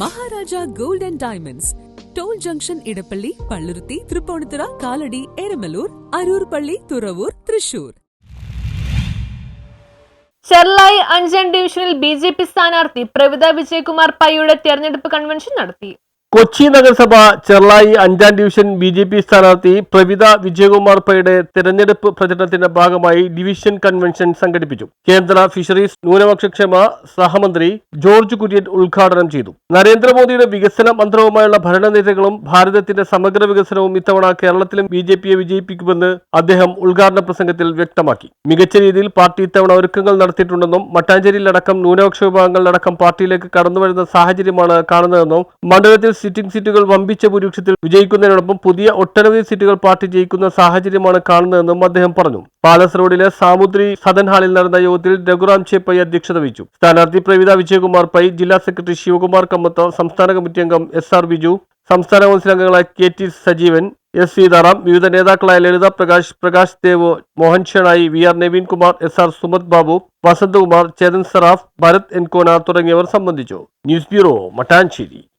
Maharaja gold and diamonds. Toll junction Edappally Palluruthy Tripunithura Kalady Eramalloor Aroor പള്ളി തുറവൂർ തൃശൂർ. ചെർലായി അഞ്ചാം ഡിവിഷനിൽ B J P സ്ഥാനാർത്ഥി പ്രവിത വിജയകുമാർ പയ്യുടെ തെരഞ്ഞെടുപ്പ് കൺവെൻഷൻ നടത്തി. കൊച്ചി നഗരസഭ ചെർളായി അഞ്ചാം ഡിവിഷൻ ബി ജെ പി സ്ഥാനാർത്ഥി പ്രവിത വിജയകുമാർ പയുടെ തെരഞ്ഞെടുപ്പ് പ്രചരണത്തിന്റെ ഭാഗമായി ഡിവിഷൻ കൺവെൻഷൻ സംഘടിപ്പിച്ചു. കേന്ദ്ര ഫിഷറീസ് ന്യൂനപക്ഷക്ഷേമ സഹമന്ത്രി ജോർജ് കുര്യൻ ഉദ്ഘാടനം ചെയ്തു. നരേന്ദ്രമോദിയുടെ വികസന മന്ത്രവുമായുള്ള ഭരണനേതകളും ഭാരതത്തിന്റെ സമഗ്ര വികസനവും ഇത്തവണ കേരളത്തിലും ബി ജെ പിയെ വിജയിപ്പിക്കുമെന്ന് അദ്ദേഹം ഉദ്ഘാടന പ്രസംഗത്തിൽ വ്യക്തമാക്കി. മികച്ച രീതിയിൽ പാർട്ടി ഇത്തവണ ഒരുക്കങ്ങൾ നടത്തിയിട്ടുണ്ടെന്നും മട്ടാഞ്ചേരിയിലടക്കം ന്യൂനപക്ഷ വിഭാഗങ്ങളിലടക്കം പാർട്ടിയിലേക്ക് കടന്നുവരുന്ന സാഹചര്യമാണ് കാണുന്നതെന്നും മണ്ഡലത്തിൽ സിറ്റിംഗ് സീറ്റുകൾ വമ്പിച്ച ഭൂരിപക്ഷത്തിൽ വിജയിക്കുന്നതിനോടൊപ്പം പുതിയ ഒട്ടനവധി സീറ്റുകൾ പാർട്ടി ജയിക്കുന്ന സാഹചര്യമാണ് കാണുന്നതെന്നും അദ്ദേഹം പറഞ്ഞു. പാലസ് റോഡിലെ സാമുദ്രി സദൻ ഹാളിൽ നടന്ന യോഗത്തിൽ രഘുറാം ചേപ്പൈ അധ്യക്ഷത വഹിച്ചു. സ്ഥാനാർത്ഥി പ്രവിത വിജയകുമാർ പൈ ജില്ലാ സെക്രട്ടറി ശിവകുമാർ കമ്മത്ത് സംസ്ഥാന കമ്മിറ്റി അംഗം എസ് ആർ ബിജു സംസ്ഥാന കൗൺസിൽ അംഗങ്ങളായ K T Sajeevan S Sitaram വിവിധ നേതാക്കളായ Lalitha Prakash Prakash Dev Mohan Shenoy V R Naveen Kumar S R Sumath Babu Vasanthakumar Chetan Saraf Bharat എൻകോന തുടങ്ങിയവർ സംബന്ധിച്ചു. News bureau Mattancherry.